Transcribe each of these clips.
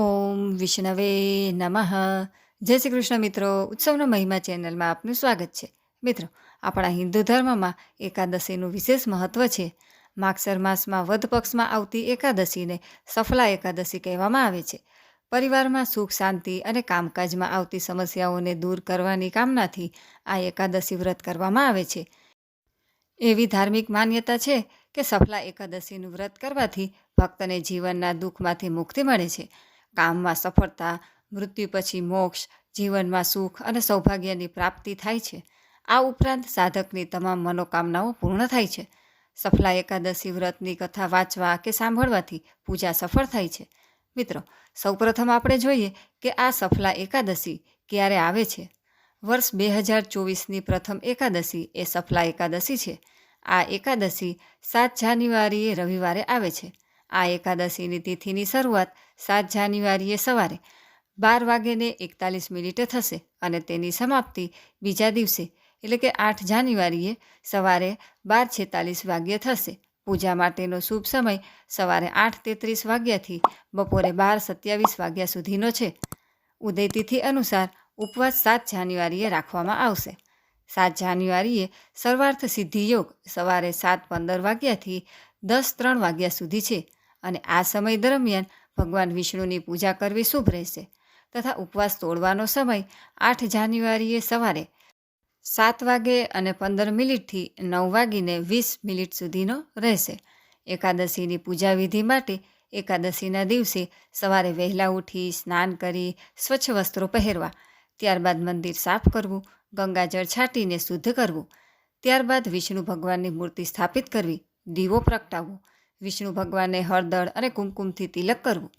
ઓમ વિષ્ણવે નમઃ. જય શ્રી કૃષ્ણ મિત્રો, ઉત્સવનો મહિમા ચેનલમાં આપનું સ્વાગત છે. મિત્રો, આપણા હિન્દુ ધર્મમાં એકાદશીનું વિશેષ મહત્ત્વ છે. માગસર માસમાં વધ પક્ષમાં આવતી એકાદશીને સફલા એકાદશી કહેવામાં આવે છે. પરિવારમાં સુખ, શાંતિ અને કામકાજમાં આવતી સમસ્યાઓને દૂર કરવાની કામનાથી આ એકાદશી વ્રત કરવામાં આવે છે. એવી ધાર્મિક માન્યતા છે કે સફલા એકાદશીનું વ્રત કરવાથી ભક્તને જીવનના દુઃખમાંથી મુક્તિ મળે છે. કામમાં સફળતા, મૃત્યુ પછી મોક્ષ, જીવનમાં સુખ અને સૌભાગ્યની પ્રાપ્તિ થાય છે. આ ઉપરાંત સાધકની તમામ મનોકામનાઓ પૂર્ણ થાય છે. સફલા એકાદશી વ્રતની કથા વાંચવા કે સાંભળવાથી પૂજા સફળ થાય છે. મિત્રો, સૌપ્રથમ આપણે જોઈએ કે આ સફલા એકાદશી ક્યારે આવે છે. વર્ષ બે હજાર ચોવીસની પ્રથમ એકાદશી એ સફલા એકાદશી છે. આ એકાદશી સાત જાન્યુઆરીએ રવિવારે આવે છે. આ એકાદશીની તિથિની શરૂઆત સાત જાન્યુઆરીએ સવારે બાર વાગ્યે એકતાલીસ મિનિટે થશે અને તેની સમાપ્તિ બીજા દિવસે, એટલે કે આઠ જાન્યુઆરીએ સવારે બાર છેતાલીસ વાગ્યે થશે. પૂજા માટેનો શુભ સમય સવારે આઠ તેત્રીસ વાગ્યાથી બપોરે બાર સત્યાવીસ વાગ્યા સુધીનો છે. ઉદયતિથિ અનુસાર ઉપવાસ સાત જાન્યુઆરીએ રાખવામાં આવશે. સાત જાન્યુઆરીએ સર્વાર્થ સિદ્ધિ યોગ સવારે સાત પંદર વાગ્યાથી દસ ત્રણ વાગ્યા સુધી છે. અને આ સમય દરમિયાન ભગવાન વિષ્ણુની પૂજા કરવી શુભ રહેશે તથા ઉપવાસ તોડવાનો સમય આઠ જાન્યુઆરીએ સવારે સાત વાગે અને પંદર મિનિટથી નવ વાગીને વીસ મિનિટ સુધીનો રહેશે. એકાદશીની પૂજા વિધિ માટે એકાદશીના દિવસે સવારે વહેલા ઉઠી સ્નાન કરી સ્વચ્છ વસ્ત્રો પહેરવા, ત્યારબાદ મંદિર સાફ કરવું, ગંગાજળ છાંટીને શુદ્ધ કરવું, ત્યારબાદ વિષ્ણુ ભગવાનની મૂર્તિ સ્થાપિત કરવી, દીવો પ્રગટાવવો વિષ્ણુ ભગવાનને હળદર અને કુમકુમથી તિલક કરવું.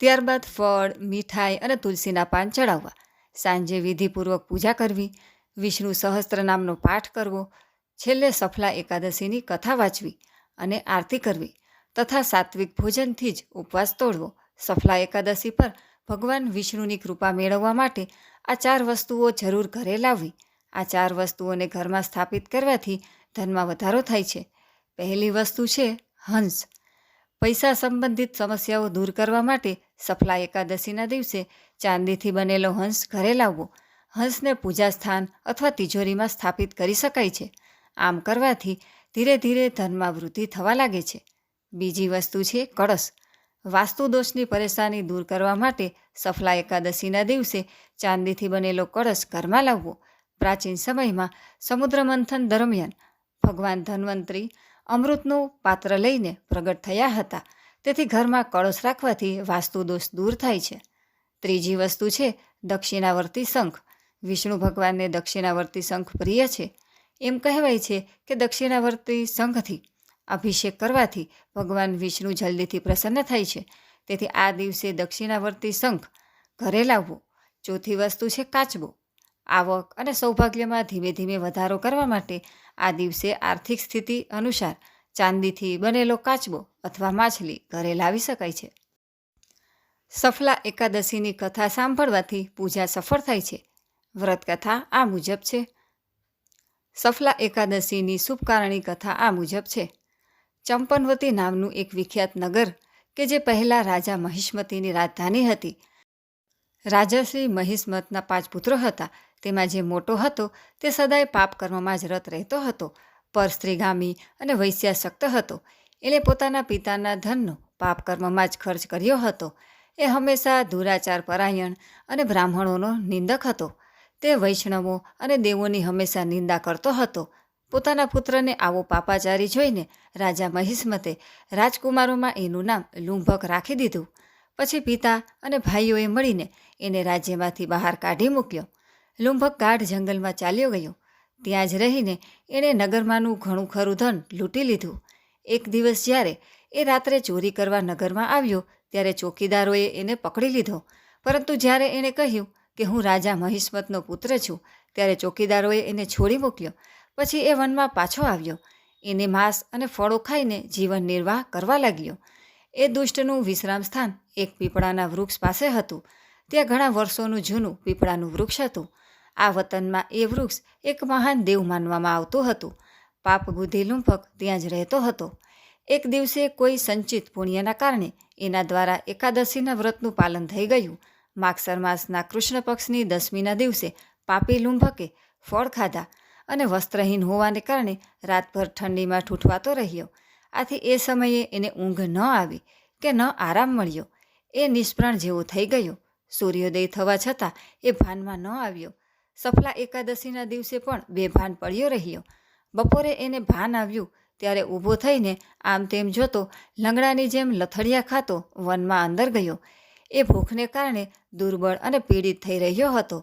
ત્યારબાદ ફળ, મીઠાઈ અને તુલસીના પાન ચડાવવા. સાંજે વિધિપૂર્વક પૂજા કરવી. વિષ્ણુ સહસ્ત્ર નામનો પાઠ કરવો. છેલ્લે સફલા એકાદશીની કથા વાંચવી અને આરતી કરવી તથા સાત્વિક ભોજનથી જ ઉપવાસ તોડવો. સફલા એકાદશી પર ભગવાન વિષ્ણુની કૃપા મેળવવા માટે આ ચાર વસ્તુઓ જરૂર ઘરે લાવવી. આ ચાર વસ્તુઓને ઘરમાં સ્થાપિત કરવાથી ધનમાં વધારો થાય છે. પહેલી વસ્તુ છે હંસ. પૈસા સંબંધિત સમસ્યાઓ દૂર કરવા માટે સફલા એકાદશીના દિવસે ચાંદીથી બનેલો હંસ ઘરે લાવવો. હંસને પૂજા સ્થાન અથવા તિજોરીમાં સ્થાપિત કરી શકાય છે. આમ કરવાથી ધીરે ધીરે ધનમાં વૃદ્ધિ થવા લાગે છે. બીજી વસ્તુ છે કળશ. વાસ્તુ દોષની પરેશાની દૂર કરવા માટે સફલા એકાદશીના દિવસે ચાંદીથી બનેલો કળશ ઘરમાં લાવવો. પ્રાચીન સમયમાં સમુદ્ર મંથન દરમિયાન ભગવાન ધન્વંતરી અમૃતનું પાત્ર લઈને પ્રગટ થયા હતા. તેથી ઘરમાં કળશ રાખવાથી વાસ્તુ દોષ દૂર થાય છે. ત્રીજી વસ્તુ છે દક્ષિણાવર્તી શંખ. વિષ્ણુ ભગવાનને દક્ષિણાવર્તી શંખ પ્રિય છે. એમ કહેવાય છે કે દક્ષિણાવર્તી શંખથી અભિષેક કરવાથી ભગવાન વિષ્ણુ જલ્દીથી પ્રસન્ન થાય છે. તેથી આ દિવસે દક્ષિણાવર્તી શંખ ઘરે લાવવો. ચોથી વસ્તુ છે કાચબો. આવક અને સૌભાગ્યમાં ધીમે ધીમે વધારો કરવા માટે આ દિવસે આર્થિક સ્થિતિ અનુસાર ચાંદીથી બનેલો કાચબો અથવા માછલી ઘરે લાવી શકાય છે. સફલા એકાદશીની કથા સાંભળવાથી પૂજા સફળ થાય છે. વ્રત કથા આ મુજબ છે. સફલા એકાદશીની શુભકારણી કથા આ મુજબ છે. ચંપનવતી નામનું એક વિખ્યાત નગર કે જે પહેલાં રાજા મહિષ્મતીની રાજધાની હતી રાજાશ્રી મહિષ્મતના પાંચ પુત્રો હતા. તેમાં જે મોટો હતો, તે સદાય પાપ કર્મમાં જ રત રહેતો હતો, પર સ્ત્રીગામી અને વૈશ્યાશક્ત હતો. એણે પોતાના પિતાના ધનનો પાપ કર્મમાં જ ખર્ચ કર્યો હતો. એ હંમેશા દુરાચાર, પરાયણ અને બ્રાહ્મણોનો નિંદક હતો. તે વૈષ્ણવો અને દેવોની હંમેશા નિંદા કરતો હતો. પોતાના પુત્રને આવો પાપાચારી જોઈને રાજા મહિષ્મતે રાજકુમારોમાં એનું નામ લુંભક રાખી દીધું. પછી પિતા અને ભાઈઓએ મળીને એને રાજ્યમાંથી બહાર કાઢી મૂક્યો. લુંભક ગાઢ જંગલમાં ચાલ્યો ગયો. ત્યાં જ રહીને એણે નગરમાંનું ઘણું ખરું ધન લૂંટી લીધું. એક દિવસ જ્યારે એ રાત્રે ચોરી કરવા નગરમાં આવ્યો, ત્યારે ચોકીદારોએ એને પકડી લીધો. પરંતુ જ્યારે એણે કહ્યું કે હું રાજા મહિષ્મતનો પુત્ર છું, ત્યારે ચોકીદારોએ એને છોડી મૂક્યો. પછી એ વનમાં પાછો આવ્યો. એને માંસ અને ફળો ખાઈને જીવન નિર્વાહ કરવા લાગ્યો. એ દુષ્ટનું વિશ્રામ સ્થાન એક પીપળાના વૃક્ષ પાસે હતું. ત્યાં ઘણા વર્ષોનું જૂનું પીપળાનું વૃક્ષ હતું. આ વતનમાં એ વૃક્ષ એક મહાન દેવ માનવામાં આવતું હતું. પાપ, બુદ્ધિ, લુંફક ત્યાં જ રહેતો હતો. એક દિવસે કોઈ સંચિત પુણ્યના કારણે એના દ્વારા એકાદશીના વ્રતનું પાલન થઈ ગયું. માગસર માસના કૃષ્ણ પક્ષની દસમીના દિવસે પાપી લુંભકે ફળ ખાધા અને વસ્ત્રહીન હોવાને કારણે રાતભર ઠંડીમાં ઠૂઠવાતો રહ્યો. આથી એ સમયે એને ઊંઘ ન આવી કે ન આરામ મળ્યો. એ નિષ્પ્રાણ જેવો થઈ ગયો. સૂર્યોદય થવા છતાં એ ભાનમાં ન આવ્યો. સફલા એકાદશીના દિવસે પણ બેભાન પડ્યો રહ્યો. બપોરે એને ભાન આવ્યું, ત્યારે ઊભો થઈને આમ તેમ જોતો લંગડાની જેમ લથડિયા ખાતો વનમાં અંદર ગયો. એ ભૂખને કારણે દુર્બળ અને પીડિત થઈ રહ્યો હતો.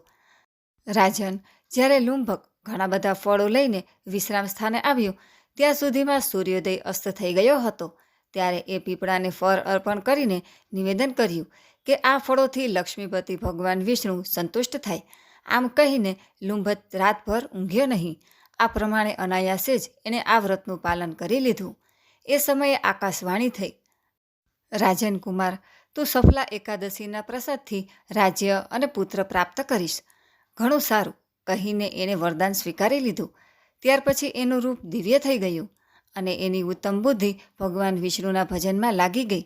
રાજન, જ્યારે લુંભક ઘણા બધા ફળો લઈને વિશ્રામ સ્થાને આવ્યો ત્યાં સુધીમાં સૂર્યોદય અસ્ત થઈ ગયો હતો. ત્યારે એ પીપળાને ફળ અર્પણ કરીને નિવેદન કર્યું કે આ ફળોથી લક્ષ્મીપતિ ભગવાન વિષ્ણુ સંતુષ્ટ થાય. આમ કહીને લુંભત રાતભર ઊંઘ્યો નહીં. આ પ્રમાણે અનાયાસે જ એણે આ વ્રતનું પાલન કરી લીધું. એ સમયે આકાશવાણી થઈ. રાજન કુમાર, તું સફલા એકાદશીના પ્રસાદથી રાજ્ય અને પુત્ર પ્રાપ્ત કરીશ. ઘણું સારું, કહીને એણે વરદાન સ્વીકારી લીધું. ત્યાર પછી એનું રૂપ દિવ્ય થઈ ગયું અને એની ઉત્તમ બુદ્ધિ ભગવાન વિષ્ણુના ભજનમાં લાગી ગઈ.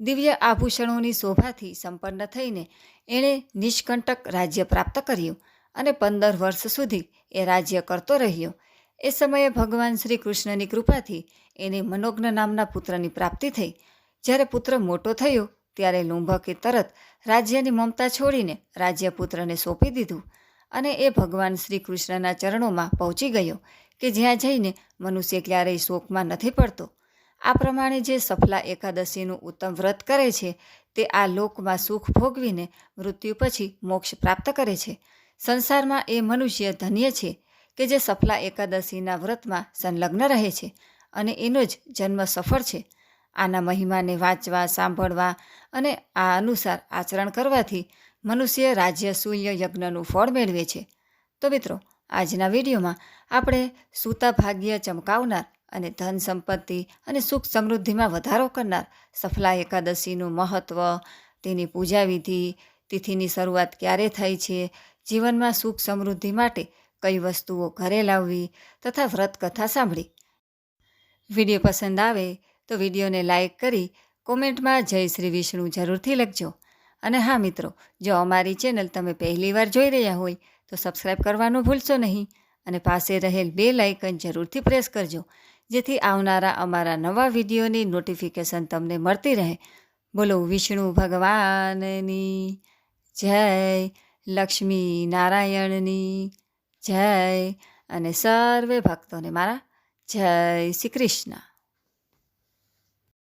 દિવ્ય આભૂષણોની શોભાથી સંપન્ન થઈને એણે નિષ્કંટક રાજ્ય પ્રાપ્ત કર્યું અને પંદર વર્ષ સુધી એ રાજ્ય કરતો રહ્યો. એ સમયે ભગવાન શ્રી કૃષ્ણની કૃપાથી એને મનોજ્ઞ નામના પુત્રની પ્રાપ્તિ થઈ. જ્યારે પુત્ર મોટો થયો ત્યારે લુંભકે તરત રાજ્યની મમતા છોડીને રાજ્ય પુત્રને સોંપી દીધું. અને એ ભગવાન શ્રી કૃષ્ણના ચરણોમાં પહોંચી ગયો કે જ્યાં જઈને મનુષ્ય ક્યારેય શોકમાં નથી પડતો. આ પ્રમાણે જે સફલા એકાદશીનું ઉત્તમ વ્રત કરે છે, તે આ લોકમાં સુખ ભોગવીને મૃત્યુ પછી મોક્ષ પ્રાપ્ત કરે છે. સંસારમાં એ મનુષ્ય ધન્ય છે કે જે સફલા એકાદશીના વ્રતમાં સંલગ્ન રહે છે અને એનો જ જન્મ સફળ છે. આના મહિમાને વાંચવા, સાંભળવા અને આ અનુસાર આચરણ કરવાથી મનુષ્ય રાજ્ય સૂર્ય યજ્ઞનું ફળ મેળવે છે. તો મિત્રો, આજના વિડીયોમાં આપણે સૂતા ભાગ્ય ચમકાવનાર અને ધન સંપત્તિ અને સુખ સમૃદ્ધિમાં વધારો કરનાર સફલા એકાદશીનું મહત્ત્વ તેની પૂજા વિધિ, તિથિની શરૂઆત ક્યારે થઈ છે, જીવનમાં સુખ સમૃદ્ધિ માટે કઈ વસ્તુઓ ઘરે લાવવી તથા વ્રત કથા સાંભળી. વીડિયો પસંદ આવે તો વિડીયોને લાઇક કરી કોમેન્ટમાં જય શ્રી વિષ્ણુ જરૂરથી લખજો. અને હા મિત્રો, જો અમારી ચેનલ તમે પહેલીવાર જોઈ રહ્યા હોય, તો સબસ્ક્રાઇબ કરવાનું ભૂલશો નહીં અને પાસે રહેલ બે લાઇકન જરૂરથી પ્રેસ કરજો, જેથી આવનારા અમારા નવા વિડીયોની નોટિફિકેશન તમને મળતી રહે. બોલો, વિષ્ણુ ભગવાનની જય, લક્ષ્મી નારાયણની જય અને સર્વે ભક્તોને મારા જય શ્રી કૃષ્ણ.